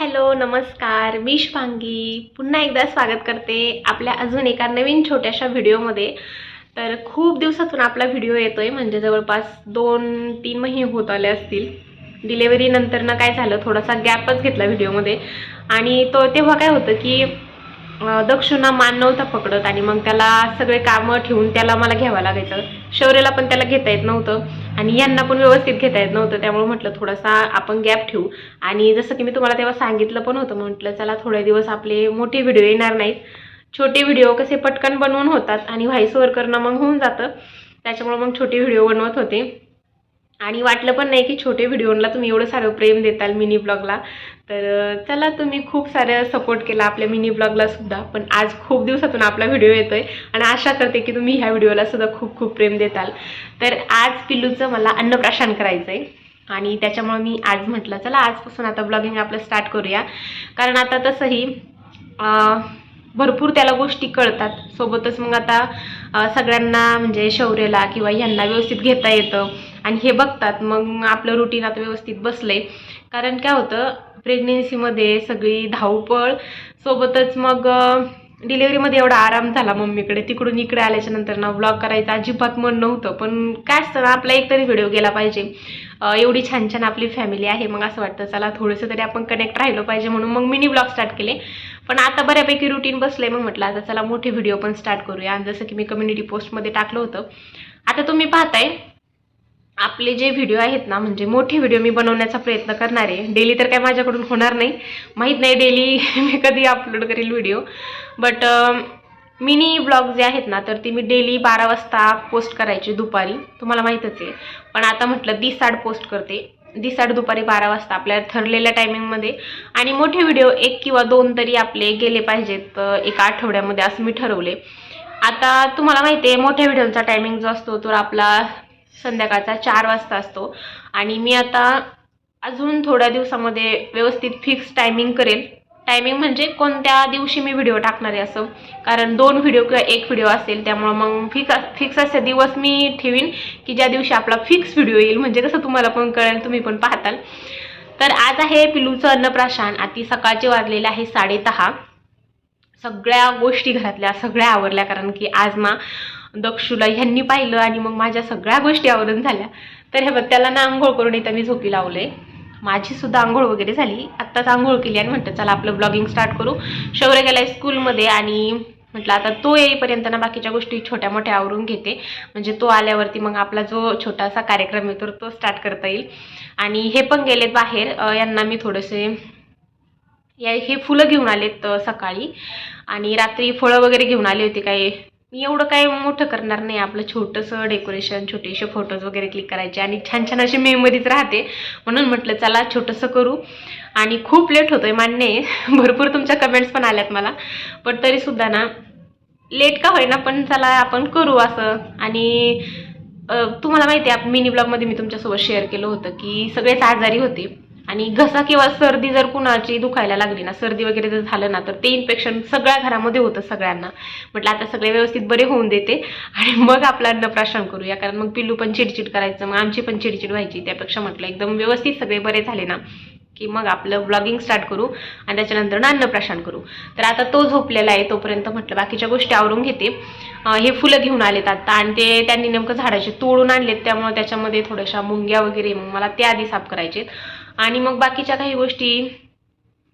Hello नमस्कार. मी शुभांगी. पुन्हा एकदा स्वागत करते आपल्या अजून एका नवीन छोट्याशा व्हिडिओमध्ये. तर खूप दिवसातून आपला व्हिडिओ येतो आहे म्हणजे जवळपास दोन तीन महिने होत आले असतील. डिलेवरीनंतर ना काय झालं थोडासा गॅपच घेतला व्हिडिओमध्ये. आणि तो तेव्हा काय होतं की दक्षुणा मान नव्हता पकडत आणि मग त्याला सगळे कामं ठेवून त्याला मला घ्यावं लागायचं. शौर्यला पण त्याला घेता येत नव्हतं. आणि यांना पण व्यवस्थित घेता येत नव्हतं त्यामुळे म्हटलं थोडासा आपण गॅप ठेवू. आणि जसं की मी तुम्हाला तेव्हा सांगितलं पण होतं म्हटलं चला थोडे दिवस आपले मोठे व्हिडिओ येणार नाहीत. छोटे व्हिडिओ कसे पटकन बनवून होतात आणि व्हॉइस ओव्हर करणं मग होऊन जातं. त्याच्यामुळे मग छोटे व्हिडिओ बनवत होते. आणि वाटलं पण नाही की छोटे व्हिडिओला तुम्ही एवढं सारं प्रेम देताल मिनी ब्लॉगला. तर चला तुम्ही खूप साऱ्या सपोर्ट केला आपल्या मिनी ब्लॉगला सुद्धा. पण आज खूप दिवसातून आपला व्हिडिओ येतो आहे आणि आशा करते की तुम्ही ह्या व्हिडिओला सुद्धा खूप खूप प्रेम देताल. तर आज पिल्लूचं मला अन्नप्राशन करायचं आहे आणि त्याच्यामुळे मी आज म्हटलं चला आजपासून आता ब्लॉगिंग आपलं स्टार्ट करूया. कारण आता तसंही भरपूर त्याला गोष्टी कळतात. सोबतच मग आता सगळ्यांना म्हणजे शौर्यला किंवा ह्यांना व्यवस्थित घेता येतं. आणि हे बघतात मग आपलं रुटीन आता व्यवस्थित बसलंय. कारण काय होतं प्रेग्नेन्सीमध्ये सगळी धावपळ सोबतच मग डिलेवरीमध्ये एवढा आराम झाला मम्मीकडे. तिकडून इकडे आल्याच्यानंतर ना ब्लॉग करायचं अजिबात मन नव्हतं. पण काय असतं ना आपला एक तरी व्हिडिओ गेला पाहिजे. एवढी छान छान आपली फॅमिली आहे. मग असं वाटतं चला थोडंसं तरी आपण कनेक्ट राहिलो पाहिजे म्हणून मग मिनी ब्लॉग स्टार्ट केले. पण आता बऱ्यापैकी रुटीन बसले मग म्हटलं आता चला मोठे व्हिडिओ पण स्टार्ट करूया. आणि जसं की मी कम्युनिटी पोस्टमध्ये टाकलं होतं. आता तुम्ही पाहताय आपले जे व्हिडिओ आहेत ना म्हणजे मोठे व्हिडिओ मी बनवण्याचा प्रयत्न करणार आहे. डेली तर काय माझ्याकडून होणार नाही. माहीत नाही डेली मी कधी अपलोड करेल व्हिडिओ बट मिनी ब्लॉग जे आहेत ना तर ती मी डेली बारा वाजता पोस्ट करायची दुपारी. तुम्हाला माहीतच आहे. पण आता म्हटलं दिसाड पोस्ट करते. दिसाड दुपारी बारा वाजता आपल्या ठरलेल्या टायमिंगमध्ये आणि मोठे व्हिडिओ एक किंवा दोन तरी आपले गेले पाहिजेत एका आठवड्यामध्ये असं मी ठरवले. आता तुम्हाला माहिती आहे मोठ्या व्हिडिओचा टायमिंग जो असतो तो आपला संध्याकाळचा चार वाजता असतो. आणि मी आता अजून थोड्या दिवसामध्ये व्यवस्थित फिक्स टायमिंग करेल. टायमिंग म्हणजे कोणत्या दिवशी मी व्हिडिओ टाकणार आहे असं. कारण दोन व्हिडिओ किंवा एक व्हिडिओ असेल त्यामुळं मग फिक्स फिक्स असे दिवस मी ठेवीन की ज्या दिवशी आपला फिक्स व्हिडिओ येईल. म्हणजे कसं तुम्हाला पण कळेल तुम्ही पण पाहताल. तर आज आहे पिलूचं अन्नप्राशन. आधी सकाळचे वाजलेले आहे साडेदहा. सगळ्या गोष्टी घरातल्या सगळ्या आवरल्या. कारण की आज मा दक्षुला ह्यांनी पाहिलं आणि मग माझ्या सगळ्या गोष्टी आवरून झाल्या. तर हे बघ त्याला ना आंघोळ करून इथं मी झोपी लावले. माझी सुद्धा आंघोळ वगैरे झाली. आत्ताच आंघोळ केली आणि म्हटलं चला आपलं ब्लॉगिंग स्टार्ट करू. शौर्य गेलाय स्कूलमध्ये आणि म्हटलं आता तो येईपर्यंत ना बाकीच्या गोष्टी छोट्या मोठ्या आवरून घेते. म्हणजे तो आल्यावरती मग आपला जो छोटासा कार्यक्रम आहे तर तो स्टार्ट करता येईल. आणि हे पण गेलेत बाहेर. यांना मी थोडेसे या हे फुलं घेऊन आलेत सकाळी. आणि रात्री फळं वगैरे घेऊन आले होते काही मी एवढं काय मोठं करणार नाही. आपलं छोटंसं डेकोरेशन छोटेसे फोटोज वगैरे क्लिक करायचे आणि छान छान अशी मेमरीज राहते. म्हणून म्हटलं चला छोटंसं करू. आणि खूप लेट होतोय मान्य आहे. भरपूर तुमच्या कमेंट्स पण आल्यात मला. पण तरीसुद्धा ना लेट का होईना पण चला आपण करू असं. आणि तुम्हाला माहिती आहे मिनी ब्लॉगमध्ये मी तुमच्यासोबत शेअर केलं होतं की सगळेच आजारी होते. आणि घसा किंवा सर्दी जर कुणाची दुखायला लागली ना सर्दी वगैरे जर झालं ना तर ते इन्फेक्शन सगळ्या घरामध्ये होतं सगळ्यांना. म्हटलं आता सगळे व्यवस्थित बरे होऊन देते. आणि मग आपला अन्नप्राशन करूया. कारण मग पिल्लू पण चिडचिड करायचं मग आमची पण चिडचिड व्हायची. त्यापेक्षा म्हटलं एकदम व्यवस्थित सगळे बरे झाले ना की मग आपलं ब्लॉगिंग स्टार्ट करू आणि त्याच्यानंतर ना अन्नप्राशन करू. तर आता तो झोपलेला आहे तोपर्यंत म्हटलं बाकीच्या गोष्टी आवरून घेते. हे फुलं घेऊन आलेत आता आणि ते त्यांनी नेमकं झाडाचे तोडून आणलेत. त्यामुळे त्याच्यामध्ये थोड्याशा मुंग्या वगैरे मग मला त्या आधी साफ करायचेत. आणि मग बाकीच्या काही गोष्टी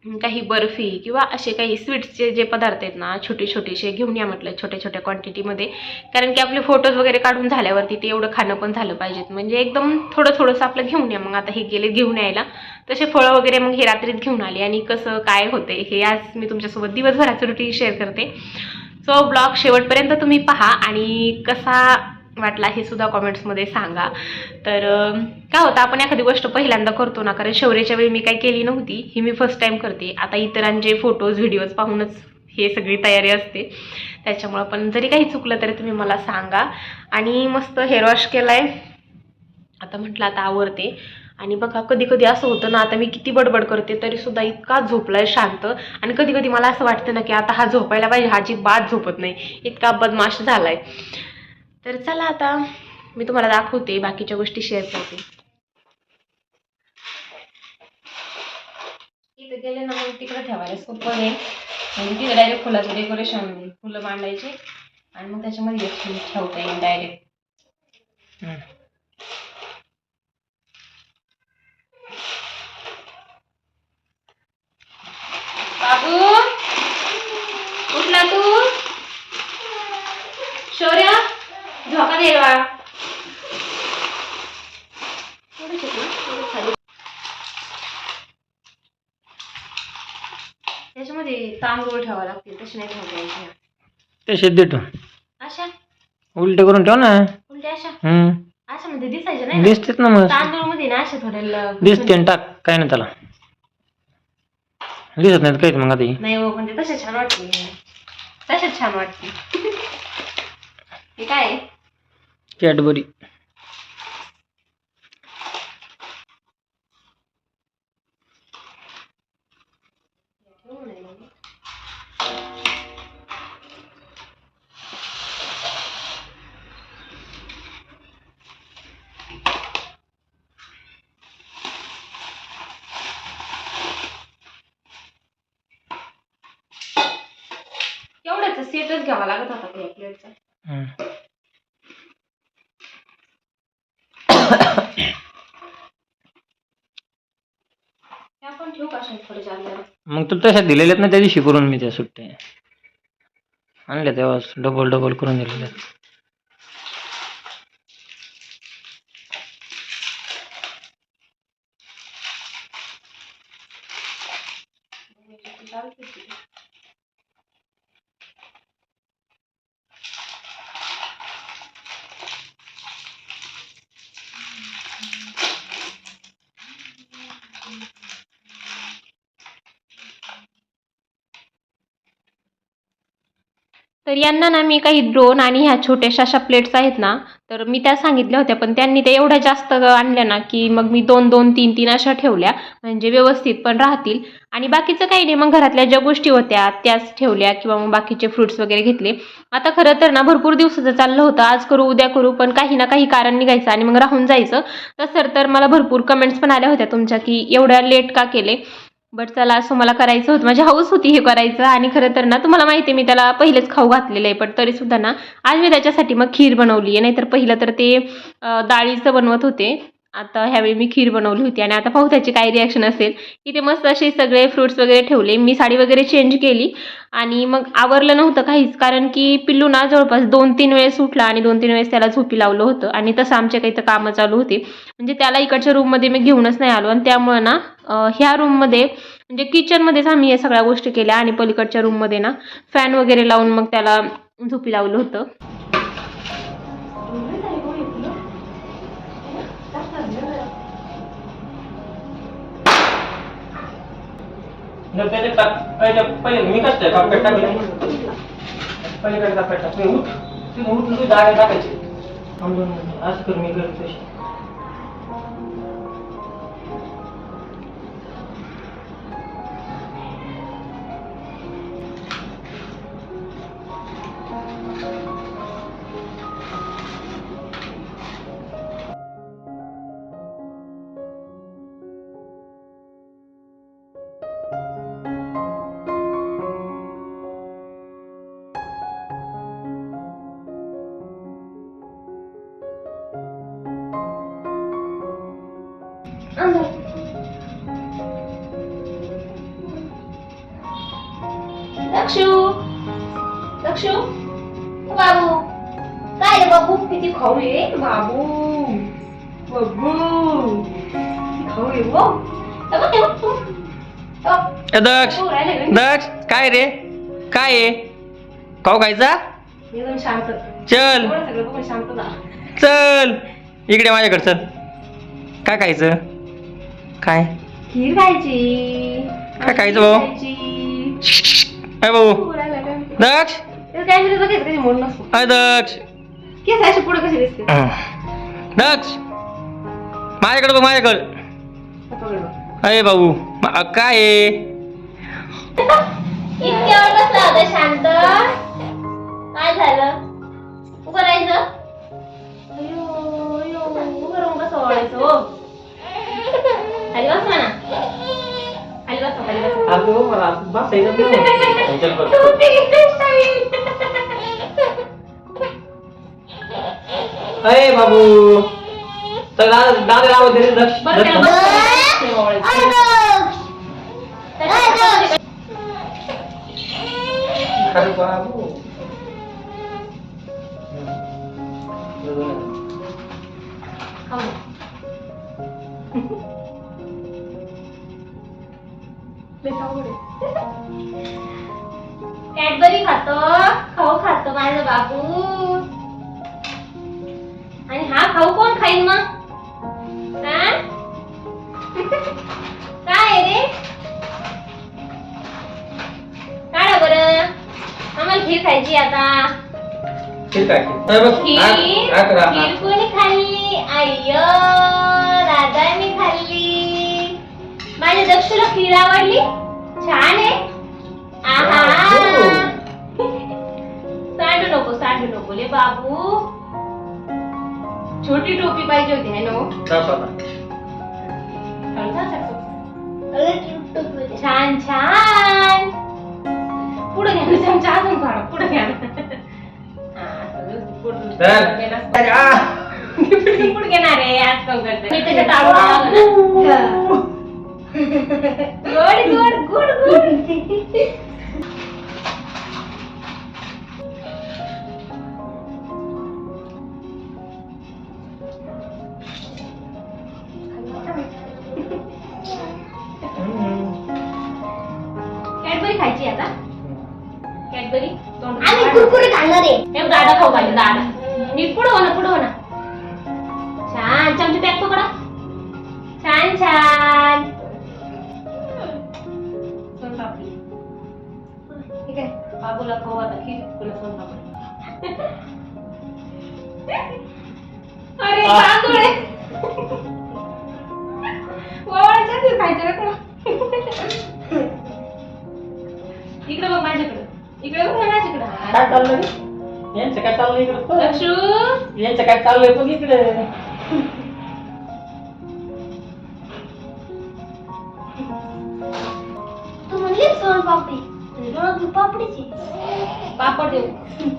काही बर्फी किंवा असे काही स्वीट्सचे जे पदार्थ आहेत ना छोटे छोटेसे घेऊन या म्हटलं छोट्या छोट्या क्वांटिटीमध्ये कारण की आपले फोटोज वगैरे काढून झाल्यावरती ते एवढं खाणं पण झालं पाहिजेत. म्हणजे एकदम थोडं थोडंसं आपलं घेऊन या मग. आता हे गेले घेऊन यायला. तसे फळं वगैरे मग हे रात्रीत घेऊन आले. आणि कसं काय होते हे आज मी तुमच्यासोबत दिवसभराचं रुटीन शेअर करते. सो ब्लॉग शेवटपर्यंत तुम्ही पहा. आणि कसा वाटला हे सुद्धा कॉमेंट्समध्ये सांगा. तर काय होतं आपण एखादी गोष्ट पहिल्यांदा करतो ना कारण शौर्याच्या वेळी मी काही केली नव्हती ही मी फर्स्ट टाईम करते. आता इतरांचे फोटोज व्हिडिओज पाहूनच हे सगळी तयारी असते. त्याच्यामुळं पण जरी काही चुकलं तरी तुम्ही मला सांगा. आणि मस्त हेअर वॉश केला आहे आता म्हटलं आता आवडते आणि बघा कधी कधी असं होतं ना आता मी किती बडबड करते तरी सुद्धा इतका झोपलाय शांत. आणि कधी कधी मला असं वाटतं ना की आता हा झोपायला पाहिजे हा जी बाद झोपत नाही. इतका बदमाश झालाय. तर चला आता मी तुम्हाला दाखवते बाकीच्या गोष्टी शेअर करते. इथं गेले ना मग तिकडे ठेवायला सोपं आहे. म्हणजे तिथे डायरेक्ट फुलाचं डेकोरेशन फुलं मांडायचे आणि मग त्याच्यामध्ये ठेवता येईल डायरेक्ट. बाबू उठला तू. शौर्य. झोका दे बा त्याच्यामध्ये तांदूळ ठेवावे लागतील तसे नाही तसे देतो. अशा? उलटे करून ठेव ना. उलट्या अशा? हम्म. अशा म्हणजे दिसायच्या नाही ना? दिसतेच ना मग तांदूळमध्ये ना अशा ल- दिसते ना टाक काय नाही त्याला. दिसत नाही काहीच मग आता हे. नाही हो तसे छान वाटते तसेच छान वाटते हे काय आहे? कॅडबरी. एवढ्याचा सेटच घ्यावा लागत होता प्लेटचा हम्म. त्या पण ठेवू का अशा थोडे चालल्या मग तू तशा दिलेल्यात ना त्या दिवशी करून मी त्या सुट्ट्या. आणल्या तेव्हा डबल डबल करून दिलेल्या तर यांना ना मी काही ड्रोन आणि ह्या छोट्याशा अशा प्लेट्स आहेत ना तर मी त्या सांगितल्या होत्या. पण त्यांनी त्या एवढ्या जास्त आणल्या ना की मग मी दोन दोन तीन तीन अशा ठेवल्या. म्हणजे व्यवस्थित पण राहतील. आणि बाकीचं काही नाही. मग घरातल्या ज्या गोष्टी होत्या त्याच ठेवल्या किंवा मग बाकीचे फ्रुट्स वगैरे घेतले. आता खरं तर ना भरपूर दिवसाचं चाललं होतं. आज करू उद्या करू पण काही ना काही कारण निघायचं आणि मग राहून जायचं. तसं तर मला भरपूर कमेंट्स पण आल्या होत्या तुमच्या की एवढ्या लेट का केले? बट चला असं मला करायचं होतं. माझी हाऊस होती हे करायचं आणि खरं तर ना तुम्हाला माहिती आहे मी त्याला पहिलेच खाऊ घातलेलं आहे. पण तरीसुद्धा ना आज मी त्याच्यासाठी मग खीर बनवली आहे नाहीतर पहिलं तर ते डाळीचं बनवत होते. आता ह्यावेळी मी खीर बनवली होती आणि आता पाहू त्याची काय रिॲक्शन असेल. की ते मस्त असे सगळे फ्रुट्स वगैरे ठेवले. मी साडी वगैरे चेंज केली आणि मग आवरलं नव्हतं काहीच. कारण की पिल्लू ना जवळपास दोन तीन वेळेस उठला आणि दोन तीन वेळेस त्याला झोपी लावलं होतं. आणि तसं आमचे काही तर कामं चालू होते. म्हणजे त्याला इकडच्या रूममध्ये मी घेऊनच नाही आलो. आणि त्यामुळं ना ह्या रूममध्ये म्हणजे किचनमध्येच आम्ही या सगळ्या गोष्टी केल्या आणि पलीकडच्या रूममध्ये ना फॅन वगैरे लावून मग त्याला झोपी लावलं होतं. त्याच्यात टाक पहिले पहिले मी कसं कापेट टाकलं? पलीकडे कापड टाक. मी उठ तू उठ तू असं कर मी करत तशी. तू. अगं, ए, दक्ष? दक्ष काय रे काय आहे खाऊ खायचा एकदम शांत चल एवढं सगळं बघून शांत जा चल इकडे माझ्याकडे चल काय खायचं काय खीर खायची काय खायचं भाऊ? अय भाऊ? दक्ष काय अय दक्ष केस असे पुढे कसे दिसते? माझ्याकडे बघ माझ्याकडे. अय भाऊ मा- काय आहे इतक्या वेळ बसला होता शांत. काय झालं? उभं राहायचं? अयो अयो उभं राहून कसं ओळायचं हो? खाली बस म्हणा खाली बसा खाली बसा अगं मला असं बसायचं नाही. चल बस. अरे बाबू तर दादा दादा लावत दे रे, दक्ष बरं त्याला दक्ष. बस ओवाळायचं. त्याच्या- अरे बाबू खाऊ. लय अवघड आहे. कॅडबरी खातो खाऊ खातो माझं बाबू आणि हा खाऊ कोण खाईल मग? हा? काय आहे रे? काढा बरं. आम्हाला खीर खायची आता. ठीक आहे तर बघ, खीर आ- आ करा, आ. खीर कोणी खाल्ली? खाल्ली. माझ्या दक्षुला खीर आवडली? छान आहे. आहा. सांडू नको सांडू नको. ले बाबू. छोटी टोपी पाहिजे होती है नो. छान छान. पुढे घ्या ना चमचा अजून काढा. पुढे घ्या हा, पुढं- घेणार आहे आज करते मी ना good good good good. Cadbury खायची आता. कॅडबरी आम्ही कुरकुरे खाणार आहे हे दादा खाऊ घाले दादा. नीट पुढं हो ना पुढं हो ना. छान चमचे पॅक पकडा. छान छान. सोनपापडी. ठीक आहे. बाबूला खाऊ आता खीर तुला सोनपापडी. अरे आ. चाललंय रे? यांचं काय चाललंय इकडे बघ. लक्षू यांचं काय चाललंय बघ इकडे तू म्हणली सोन पापडी दोन पापडीची पापड देऊ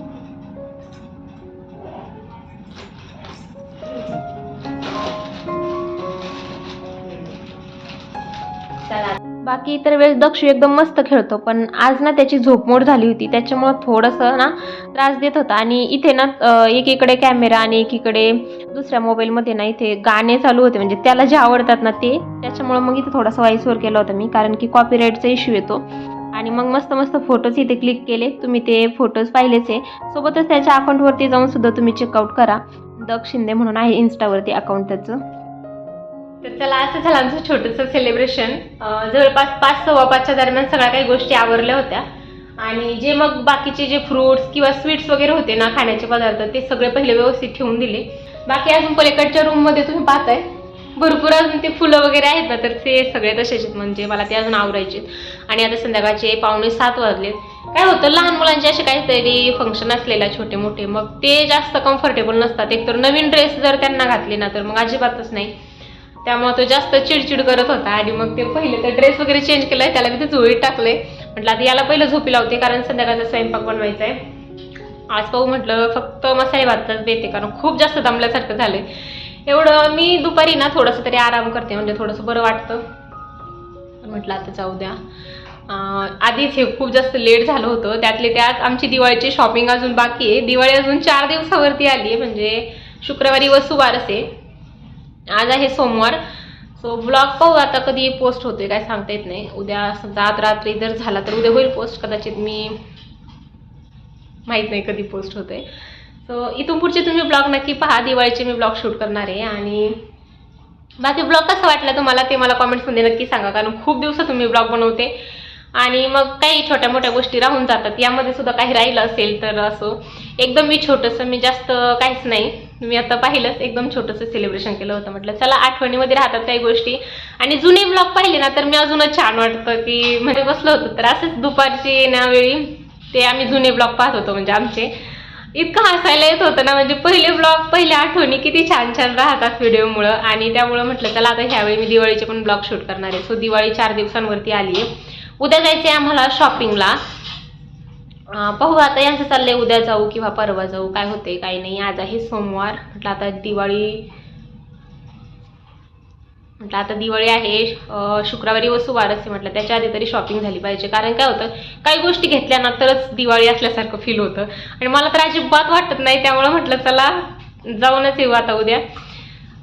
चला बाकी इतर वेळेस दक्ष एकदम मस्त खेळतो पण आज ना त्याची झोपमोड झाली होती त्याच्यामुळं थोडंसं ना त्रास देत होता. आणि इथे ना एकीकडे कॅमेरा आणि एकीकडे दुसऱ्या मोबाईलमध्ये ना इथे गाणे चालू होते म्हणजे त्याला जे आवडतात ना ते त्याच्यामुळं मग इथे थोडासा व्हॉइसवर केला होता मी कारण की कॉपीराईटचा इश्यू येतो. आणि मग मस्त मस्त फोटोज इथे क्लिक केले तुम्ही ते फोटोज पाहिलेच आहे. सोबतच त्याच्या अकाउंटवरती जाऊन सुद्धा तुम्ही चेकआउट करा. दक्ष शिंदे म्हणून आहे इन्स्टावरती अकाउंट त्याचं. तर चला असं झालं आमचं छोटंसं सेलिब्रेशन जवळपास पाच सव्वा पाचच्या दरम्यान सगळ्या काही गोष्टी आवरल्या होत्या. आणि जे मग बाकीचे जे फ्रुट्स किंवा स्वीट्स वगैरे होते ना खाण्याचे पदार्थ ते सगळे पहिले व्यवस्थित ठेवून दिले. बाकी अजून पलीकडच्या रूममध्ये तुम्ही पाहताय. भरपूर अजून ते फुलं वगैरे आहेत ना तर ते सगळे तसेच आहेत. म्हणजे मला ते अजून आवरायचे आणि आता संध्याकाळचे पावणे सात वाजले काय होतं लहान मुलांचे असे काहीतरी फंक्शन असलेला छोटे मोठे मग ते जास्त कम्फर्टेबल नसतात. एकतर नवीन ड्रेस जर त्यांना घातले ना तर मग अजिबातच नाही. त्यामुळे तो जास्त चिडचिड करत होता. आणि मग ते पहिले तर ड्रेस वगैरे चेंज केलाय त्याला मी ते झोळीत टाकले म्हटलं आता याला पहिलं झोपी लावते कारण संध्याकाळचा स्वयंपाक बनवायचा आहे आज पाहू म्हटलं फक्त मसाले भातच देते कारण खूप जास्त दमल्यासारखं झालंय. एवढं मी दुपारी ना थोडंसं तरी आराम करते म्हणजे थोडंसं बरं वाटतं. म्हटलं आता जाऊ द्या. आधीच हे खूप जास्त लेट झालं होतं. त्यातले त्यात आमची दिवाळीची शॉपिंग अजून बाकी आहे. दिवाळी अजून चार दिवसावरती आली आहे म्हणजे शुक्रवारी व सुवारस आहे. आज आहे सोमवार. सो ब्लॉग पाहू आता कधी पोस्ट होतोय काय सांगता येत नाही. उद्या समजा आज रात्री जर झाला तर उद्या होईल पोस्ट कदाचित मी माहीत नाही कधी पोस्ट होते सो इथून पुढचे तुम्ही ब्लॉग नक्की पहा. दिवाळीचे मी ब्लॉग शूट करणार आहे. आणि बाकी ब्लॉग कसा वाटला तुम्हाला ते मला कॉमेंट्समध्ये नक्की सांगा कारण खूप दिवसातून मी ब्लॉग बनवते. आणि मग काही छोट्या मोठ्या गोष्टी राहून जातात. यामध्ये सुद्धा काही राहिलं असेल तर असो. एकदम मी छोटंसं मी जास्त काहीच नाही. मी आता पाहिलंच एकदम छोटंसं सेलिब्रेशन केलं होतं. म्हटलं चला आठवणीमध्ये राहतात काही गोष्टी. आणि जुने ब्लॉग पाहिले ना तर मी अजूनच छान वाटतं की म्हणजे बसलं होतं. तर असंच दुपारची येण्यावेळी ते आम्ही जुने ब्लॉग पाहत होतो म्हणजे आमचे. इतकं हसायला येत होतं ना म्हणजे पहिले ब्लॉग पहिल्या आठवणी किती छान छान राहतात व्हिडिओमुळं आणि त्यामुळं म्हटलं चला आता ह्यावेळी मी दिवाळीचे पण ब्लॉग शूट करणार आहे. सो दिवाळी चार दिवसांवरती आली आहे. उद्या जायचं आहे आम्हाला शॉपिंगला पाहू आता यांचं चाललंय उद्या जाऊ किंवा परवा जाऊ. काय होते काय नाही. आज आहे सोमवार. म्हटलं आता दिवाळी म्हटलं आता दिवाळी आहे. शुक्रवारी व सुवारच म्हटलं. त्याच्या आधी तरी शॉपिंग झाली पाहिजे. कारण काय होतं काही गोष्टी घेतल्या ना तरच दिवाळी असल्यासारखं फील होतं. आणि मला तर अजिबात वाटत नाही. त्यामुळं म्हटलं चला जाऊनच येऊ आता उद्या.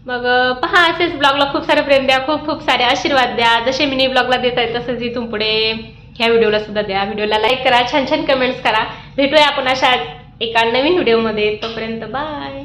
मग पहा असेच ब्लॉगला खूप सारे प्रेम द्या. खूप खूप सारे आशीर्वाद द्या. जसे मिनी ब्लॉगला देत आहे तसंच इथून पुढे ह्या व्हिडिओला सुद्धा द्या. व्हिडिओला लाईक करा छान छान कमेंट्स करा. भेटूया आपण अशा एका नवीन व्हिडिओमध्ये. तोपर्यंत बाय